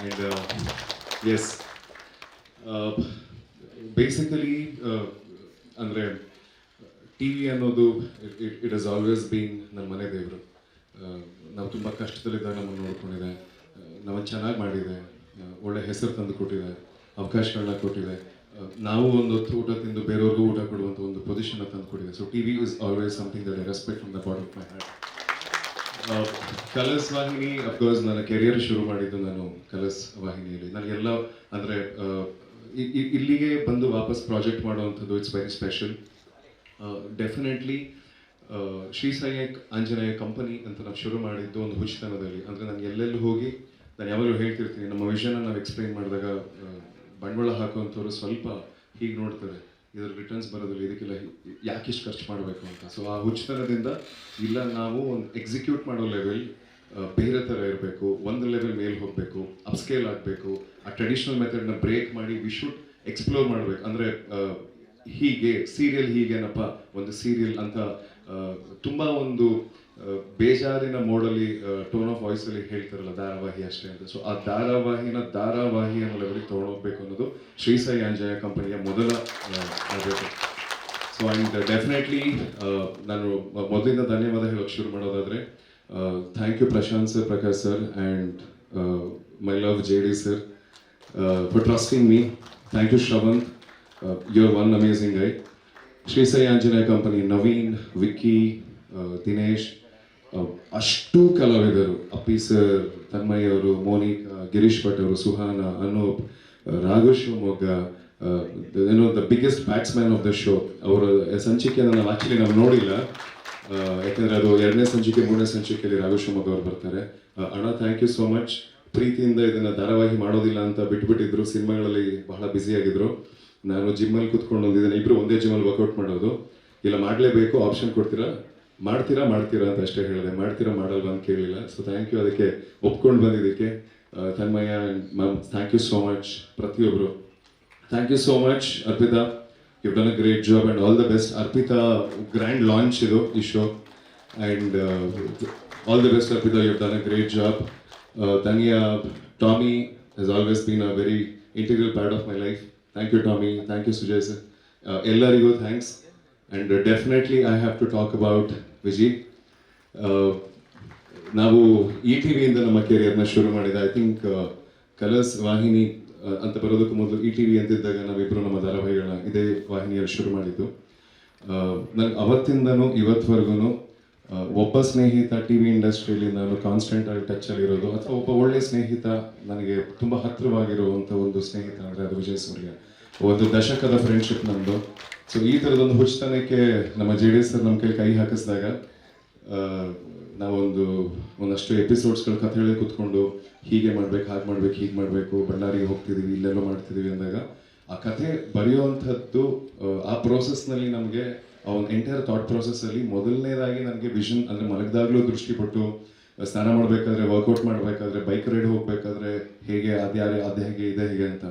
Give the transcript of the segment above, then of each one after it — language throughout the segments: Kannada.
And uh, yes, uh, basically ಅಂದರೆ ಟಿ ವಿ ಅನ್ನೋದು ಇಟ್ ಇಸ್ ಆಲ್ವೇಸ್ ಬೀನ್ ನಮ್ಮ ಮನೆ ದೇವರು ನಾವು ತುಂಬ ಕಷ್ಟದಲ್ಲಿದ್ದಾಗ ನಮ್ಮನ್ನು ನೋಡ್ಕೊಂಡಿದೆ ನಾವು ಚೆನ್ನಾಗಿ ಮಾಡಿದೆ ಒಳ್ಳೆ ಹೆಸರು ತಂದು ಕೊಟ್ಟಿದೆ ಅವಕಾಶಗಳನ್ನ ಕೊಟ್ಟಿದೆ ನಾವು ಒಂದು ಹೊತ್ತು ಊಟ ತಿಂದು ಬೇರೆಯವ್ರಿಗೂ ಊಟ ಕೊಡುವಂಥ ಒಂದು ಪೊಸಿಷನ್ ತಂದು ಕೊಟ್ಟಿದೆ so T V is always something that I respect from the bottom of my Colors ವಾಹಿನಿ ಅಫ್ಕೋರ್ಸ್ ನನ್ನ ಕೆರಿಯರ್ ಶುರು ಮಾಡಿದ್ದು ನಾನು ಕಲರ್ಸ್ ವಾಹಿನಿಯಲ್ಲಿ. ನನಗೆಲ್ಲ ಅಂದರೆ ಇಲ್ಲಿಗೆ ಬಂದು ವಾಪಸ್ ಪ್ರಾಜೆಕ್ಟ್ ಮಾಡುವಂಥದ್ದು it's very special definitely Shri Sai Anjaneya company ಅಂತ ನಾವು ಶುರು ಮಾಡಿದ್ದು ಒಂದು ಹುಚ್ಚತನದಲ್ಲಿ. ಅಂದರೆ ನಾನು ಎಲ್ಲೆಲ್ಲೂ ಹೋಗಿ, ನಾನು ಯಾವಾಗಲೂ ಹೇಳ್ತಿರ್ತೀನಿ, ನಮ್ಮ ವಿಷನ್ ನಾವು ಎಕ್ಸ್ಪ್ಲೈನ್ ಮಾಡಿದಾಗ ಬಂಡವಾಳ ಹಾಕುವಂಥವ್ರು ಸ್ವಲ್ಪ ಹೀಗೆ ನೋಡ್ತಾರೆ. ಇದ್ರ ರಿಟರ್ನ್ಸ್ ಬರೋದಿಲ್ಲ ಇದಕ್ಕೆಲ್ಲ ಇಷ್ಟು ಖರ್ಚು ಮಾಡಬೇಕು ಅಂತ? ಸೊ ಆ ಹುಚ್ಚತನದಿಂದ ಇಲ್ಲ, ನಾವು ಒಂದು ಎಕ್ಸಿಕ್ಯೂಟ್ ಮಾಡೋ ಲೆವೆಲ್ ಬೇರೆ ಥರ ಇರಬೇಕು. ಒಂದು ಲೆವೆಲ್ ಮೇಲೆ ಹೋಗಬೇಕು ಅಪ್ಸ್ಕೇಲ್ ಆಗಬೇಕು. ಆ ಟ್ರೆಡಿಷ್ನಲ್ ಮೆಥಡ್ನ ಬ್ರೇಕ್ ಮಾಡಿ ವಿ ಶುಡ್ ಎಕ್ಸ್ಪ್ಲೋರ್ ಮಾಡಬೇಕು. ಅಂದರೆ ಹೀಗೆ ಸೀರಿಯಲ್ ಹೀಗೇನಪ್ಪ ಒಂದು ಸೀರಿಯಲ್ ಅಂತ ತುಂಬ ಒಂದು ಬೇಜಾರಿನ ಮೋಡಲ್ಲಿ ಟೋನ್ ಆಫ್ ವಾಯ್ಸಲ್ಲಿ ಹೇಳ್ತಾರಲ್ಲ, ಧಾರಾವಾಹಿ ಅಷ್ಟೇ ಅಂತ. ಸೊ ಆ ಧಾರಾವಾಹಿನ ಧಾರಾವಾಹಿ ಅನ್ನೋ ಲೆವೆಲ್ಗೆ ತೊಗೊಂಡೋಗ್ಬೇಕು ಅನ್ನೋದು ಶ್ರೀ ಸಾಯಿ ಆಂಜನೇಯ ಕಂಪನಿಯ ಮೊದಲ ಸೊ ಆ್ಯಂಡ್ ಡೆಫಿನೆಟ್ಲಿ ನಾನು ಮೊದಲಿಂದ ಧನ್ಯವಾದ ಹೇಳೋಕೆ ಶುರು ಮಾಡೋದಾದರೆ thank you Prashanth sir Prakash sir and my love J D sir for trusting me thank you Shravanth are one amazing I Shri Sai Anjaneya company Naveen Vicky Dinesh ಅಷ್ಟು ಕಲಾವಿದರು. ಅಪ್ಪಿ ಸರ್ ತನ್ಮಯ್ ಅವರು ಮೋನಿಕಾ ಗಿರೀಶ್ ಭಟ್ ಅವರು ಸುಹಾನ ಅನೂಪ್ ಆ, ರಾಘು ಶಿವಮೊಗ್ಗ ಏನೋ the biggest batsman of the show ಅವರ ಸಂಚಿಕೆಯನ್ನು ನಾವು ಆಕ್ಚುಲಿ ನಾವು ನೋಡಿಲ್ಲ. ಯಾಕಂದರೆ ಅದು ಎರಡನೇ ಸಂಚಿಕೆ ಮೂರನೇ ಸಂಚಿಕೆಯಲ್ಲಿ ರಾಘು ಅವರು ಬರ್ತಾರೆ. ಅಣ್ಣ ಥ್ಯಾಂಕ್ ಯು ಸೋ ಮಚ್ ಪ್ರೀತಿಯಿಂದ ಇದನ್ನ ಧಾರಾವಾಹಿ ಮಾಡೋದಿಲ್ಲ ಅಂತ ಬಿಟ್ಬಿಟ್ಟಿದ್ರು. ಸಿನಿಮಾಗಳಲ್ಲಿ ಬಹಳ ಬ್ಯುಸಿ ಆಗಿದ್ರು. ನಾನು ಜಿಮ್ಮಲ್ಲಿ ಕುತ್ಕೊಂಡು ಬಂದಿದ್ದೇನೆ ಇಬ್ರು ಒಂದೇ ಜಿಮ್ಮಲ್ಲಿ ವರ್ಕೌಟ್ ಮಾಡೋದು. ಇಲ್ಲ, ಮಾಡಲೇಬೇಕು ಆಪ್ಷನ್ ಕೊಡ್ತೀರಾ? ಮಾಡ್ತೀರಾ ಮಾಡ್ತೀರಾ ಅಂತ ಅಷ್ಟೇ ಹೇಳಿದೆ. ಮಾಡ್ತೀರಾ, ಮಾಡಲ್ವಾ ಅಂತ ಕೇಳಿಲ್ಲ ಸೊ ಥ್ಯಾಂಕ್ ಯು ಅದಕ್ಕೆ ಒಪ್ಕೊಂಡು ಬಂದಿದ್ದಕ್ಕೆ Tanmay and ma'am thank you so much ಪ್ರತಿಯೊಬ್ಬರು thank you so much Arpita. You done a great job and all the best Arpita grand launch ಇದು, ಈ show and all the best Arpita. You done a great job Taniya Tommy has always been a very integral part of my life thank you Tommy thank you Sujay sir ಎಲ್ಲರಿಗೂ thanks and definitely I have to talk about Viji ನಾವು ಇ ಟಿ ವಿಯಿಂದ ನಮ್ಮ ಕೆರಿಯರ್ನ ಶುರು ಮಾಡಿದ ಐ ಥಿಂಕ್ ಕಲರ್ಸ್ ವಾಹಿನಿ ಆ, ಅಂತ ಬರೋದಕ್ಕೂ ಮೊದಲು ಇ ಟಿ ವಿ ಅಂತಿದ್ದಾಗ ನಾವಿಬ್ಬರು ನಮ್ಮ ಧಾರಾವಾಹಿಗಳನ್ನ ಇದೇ ವಾಹಿನಿಯಲ್ಲಿ ಶುರು ಮಾಡಿದ್ದು. ನನಗೆ ಅವತ್ತಿಂದನೂ ಇವತ್ತವರೆಗೂ ಒಬ್ಬ ಸ್ನೇಹಿತ ಟಿ ವಿ ಇಂಡಸ್ಟ್ರಿಯಲ್ಲಿ ನಾನು ಕಾನ್ಸ್ಟೆಂಟ್ ಆಗಿ ಟಚ್ ಇರೋದು, ಅಥವಾ ಒಬ್ಬ ಒಳ್ಳೆ ಸ್ನೇಹಿತ ನನಗೆ ತುಂಬ ಹತ್ತಿರವಾಗಿರುವಂಥ ಒಂದು ಸ್ನೇಹಿತ ಅಂದರೆ ಅದು ವಿಜಯ್ ಸೂರ್ಯ. ಒಂದು ದಶಕದ ಫ್ರೆಂಡ್ಶಿಪ್ ನಮ್ಮದು ಸೊ ಈ ಥರದೊಂದು ಹುಚ್ಚತನಕ್ಕೆ ನಮ್ಮ ಜೆ ಡಿ ಎಸ್ ನಮ್ಮ ಕೈ ಕೈ ಹಾಕಿಸಿದಾಗ ನಾವೊಂದು ಒಂದಷ್ಟು ಎಪಿಸೋಡ್ಸ್ಗಳ ಕಥೆ ಹೇಳಿ ಕೂತ್ಕೊಂಡು ಹೀಗೆ ಮಾಡ್ಬೇಕು, ಹಾಗೆ ಮಾಡ್ಬೇಕು, ಹೀಗೆ ಮಾಡಬೇಕು, ಬಳ್ಳಾರಿಗೆ ಹೋಗ್ತಿದೀವಿ, ಇಲ್ಲೆಲ್ಲೋ ಮಾಡ್ತಿದೀವಿ ಅಂದಾಗ, ಆ ಕಥೆ ಬರೆಯುವಂಥದ್ದು, ಆ ಪ್ರೋಸೆಸ್ನಲ್ಲಿ ನಮಗೆ ಒಂದು ಎಂಟೈರ್ ಥಾಟ್ ಪ್ರೋಸೆಸ್ಸಲ್ಲಿ ಮೊದಲನೇದಾಗಿ ನನಗೆ ವಿಷನ್ ಅಂದ್ರೆ ಮಲಗಿದಾಗಲೂ ದೃಷ್ಟಿ ಕೊಟ್ಟು ಸ್ನಾನ ಮಾಡಬೇಕಾದ್ರೆ ವರ್ಕೌಟ್ ಮಾಡಬೇಕಾದ್ರೆ ಬೈಕ್ ರೈಡ್ ಹೋಗಬೇಕಾದ್ರೆ ಹೇಗೆ, ಅದು ಹೇಗೆ, ಇದೆ ಹೇಗೆ ಅಂತ.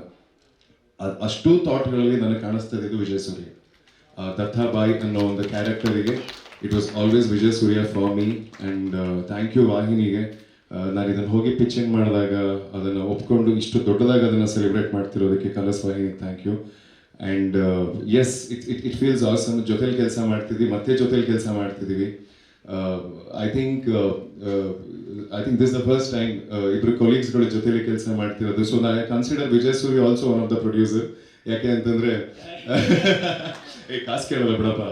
ಅಷ್ಟು ಥಾಟ್ಗಳಲ್ಲಿ ನನಗೆ ಕಾಣಿಸ್ತಾ ಇದ್ದು ವಿಜಯ್ ಸೂರ್ಯ. ದತ್ತಾಬಾಯಿ ಅನ್ನೋ ಒಂದು ಕ್ಯಾರೆಕ್ಟರಿಗೆ it was always Vijay Surya for me and thank you ವಾಹಿನಿಗೆ. ನಾನು ಇದನ್ನು ಹೋಗಿ ಪಿಕ್ಚಿಂಗ್ ಮಾಡಿದಾಗ ಅದನ್ನು ಒಪ್ಕೊಂಡು ಇಷ್ಟು ದೊಡ್ಡದಾಗಿ ಅದನ್ನು ಸೆಲೆಬ್ರೇಟ್ ಮಾಡ್ತಿರೋದಕ್ಕೆ ಕಲಸ್ ವಾಹಿನಿ thank you and yes it it it feels awesome ಜೊತೆಲಿ ಕೆಲಸ ಮಾಡ್ತಿದ್ವಿ, ಮತ್ತೆ ಜೊತೆಲಿ ಕೆಲಸ ಮಾಡ್ತಿದ್ದೀವಿ I think I think this the first time ಇಬ್ಬರು ಕೊಲೀಗ್ಸ್ಗಳ ಜೊತೆಲಿ ಕೆಲಸ ಮಾಡ್ತಿರೋದು. ಸೊ ನಾ consider Vijay Suri also one of the producer ಯಾಕೆ ಅಂತಂದರೆ, ಏ, ಕಾಸು ಕೇಳಲ್ಲ ಬಿಡಪ್ಪ.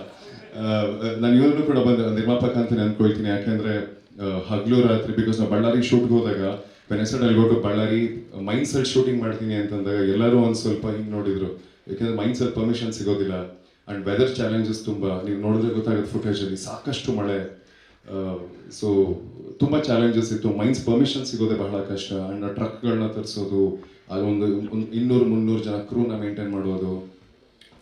ನಾನು ಇವ್ರನ್ನೂ ಕೂಡ ಬಂದ ನಿರ್ಮಾಪಕ ಅಂತಾನೆ ಅನ್ಕೊಳ್ತೀನಿ ಯಾಕೆಂದರೆ ಹಗಲು ರಾತ್ರಿ ಬಿಕಾಸ್ ನಾವು ಬಳ್ಳಾರಿ ಶೂಟ್ಗೆ ಹೋದಾಗ ಬೆನೆಸಡಲ್ಲಿ ಹೋಗಿ ಬಳ್ಳಾರಿ ಮೈಂಡ್ ಸೆಟ್ ಶೂಟಿಂಗ್ ಮಾಡ್ತೀನಿ ಅಂತಂದಾಗ ಎಲ್ಲರೂ ಒಂದು ಸ್ವಲ್ಪ ಹಿಂಗೆ ನೋಡಿದ್ರು. ಯಾಕೆಂದ್ರೆ ಮೈಂಡ್ ಸೆಟ್ ಪರ್ಮಿಷನ್ ಸಿಗೋದಿಲ್ಲ. ಅಂಡ್ ವೆದರ್ ಚಾಲೆಂಜಸ್ ತುಂಬ. ನೀವು ನೋಡಿದ್ರೆ ಗೊತ್ತಾಗುತ್ತೆ ಅಲ್ಲಿ ಸಾಕಷ್ಟು ಮಳೆ. ಸೊ ತುಂಬ ಚಾಲೆಂಜಸ್ ಇತ್ತು. ಮೈನ್ಸ್ ಪರ್ಮಿಷನ್ ಸಿಗೋದೇ ಬಹಳ ಕಷ್ಟ. ಅಂಡ್ ಟ್ರಕ್ಗಳನ್ನ ತರಿಸೋದು ಅದೊಂದು ಇನ್ನೂರು ಮುನ್ನೂರು ಜನ ಕ್ರೂನ ಮೇಂಟೈನ್ ಮಾಡೋದು.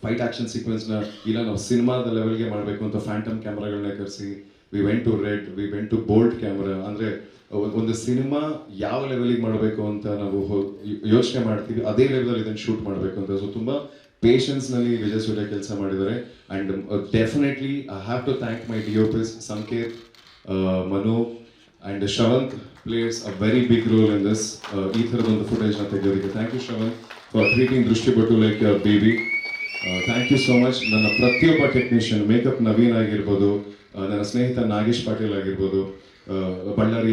ಫೈಟ್ ಆಕ್ಷನ್ ಸೀಕ್ವೆನ್ಸ್ನ ಇಲ್ಲ, ನಾವು ಸಿನಿಮಾದ ಲೆವೆಲ್ಗೆ ಮಾಡಬೇಕು ಅಂತ ಫ್ಯಾಂಟಮ್ ಕ್ಯಾಮ್ರಾಗಳನ್ನ ಕರೆಸಿ. We went to Red we went to bold camera ಅಂದರೆ, ಒಂದು ಸಿನಿಮಾ ಯಾವ ಲೆವೆಲಿಗೆ ಮಾಡಬೇಕು ಅಂತ ನಾವು ಯೋಚನೆ ಮಾಡ್ತೀವಿ, ಅದೇ ಲೆವೆಲಲ್ಲಿ ಇದನ್ನು ಶೂಟ್ ಮಾಡಬೇಕು ಅಂತ. ಸೊ ತುಂಬ ಪೇಷನ್ಸ್ನಲ್ಲಿ ವಿಜಯ್ ಸೂರ್ಯ ಕೆಲಸ ಮಾಡಿದ್ದಾರೆ. And definitely I have to thank my D O Ps Sanketh Manu and Shravanth plays a very big role in this ಈ ಥರದೊಂದು ಫುಟೇಜ್ನ ತೆಗೆಯೋದಕ್ಕೆ thank you Shravanth for treating ದೃಷ್ಟಿಪಟ್ಟು like baby thank you so much ನನ್ನ ಪ್ರತಿಯೊಬ್ಬ ಟೆಕ್ನಿಷಿಯನ್ ಮೇಕಪ್ ನವೀನ್ ಆಗಿರ್ಬೋದು ನನ್ನ ಸ್ನೇಹಿತ ನಾಗೇಶ್ ಪಾಟೀಲ್ ಆಗಿರ್ಬೋದು ಬಳ್ಳಾರಿ